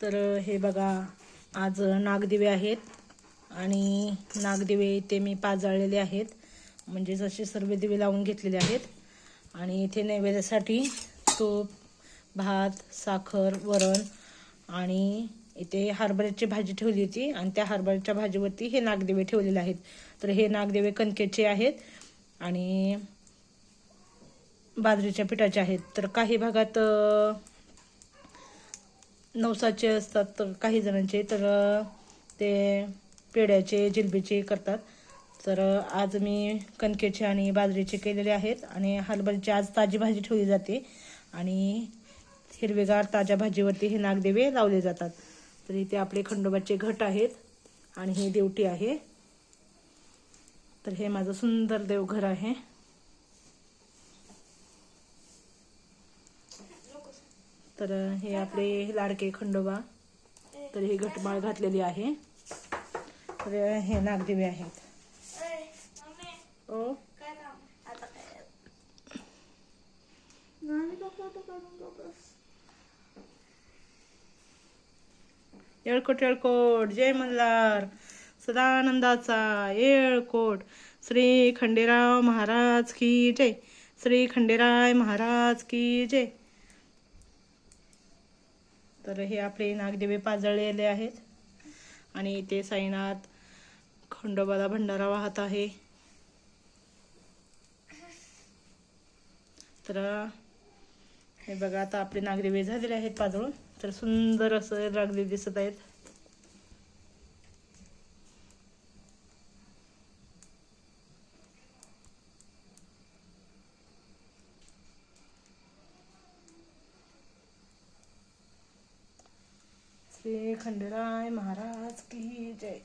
तर हे बघा आज नागदिवे आहेत आणि नागदिवे इथे मी पाजाळलेले आहेत. म्हणजे जसे सर्व दिवे लावून घेतलेले आहेत. आणि इथे नैवेद्यासाठी तूप भात साखर वरण आणि इथे हरभऱ्याची भाजी ठेवली होती आणि त्या हरभऱ्याच्या भाजीवरती हे नागदेवे ठेवलेले आहेत. तर हे नागदेवे कणकेचे आहेत आणि बाजरीच्या पिठाचे आहेत. तर काही भागात नवसाचे असतात तर काही जणांचे. तर ते पेड्याचे जिलबीचे करतात. तर आज मी कणकेचे आणि बाजरीचे केलेले आहेत आणि हरभऱ्याची आज ताजी भाजी ठेवली जाते आणि हिरवेगार ताज्या भाजीवरती हे नागदेवे लावले जातात. तर इथे आपले खंडोबाचे घट आहेत आणि हे देवटी आहे. तर हे माझं सुंदर देवघर आहे. तर हे आपले लाडके खंडोबा. तर हे घटमाळ घातलेली आहे. तर हे नागदेवी आहेत. ओ. येळकोट येळकोट. जय मल्हार. सदानंदाचा येळकोट. श्री खंडेराव महाराज की जय. श्री खंडेराय महाराज की जय. तर हे आपले नागदेवे पाजळलेले आहेत. आणि इथे साईनाथ खंडोबाला भंडारा वाहत आहे. तर हे बघा आता आपले नागदेवे झालेले आहेत पाजळून. तर सुंदर असं नागदेव दिसत आहेत. श्री खंडेराय महाराज की जय.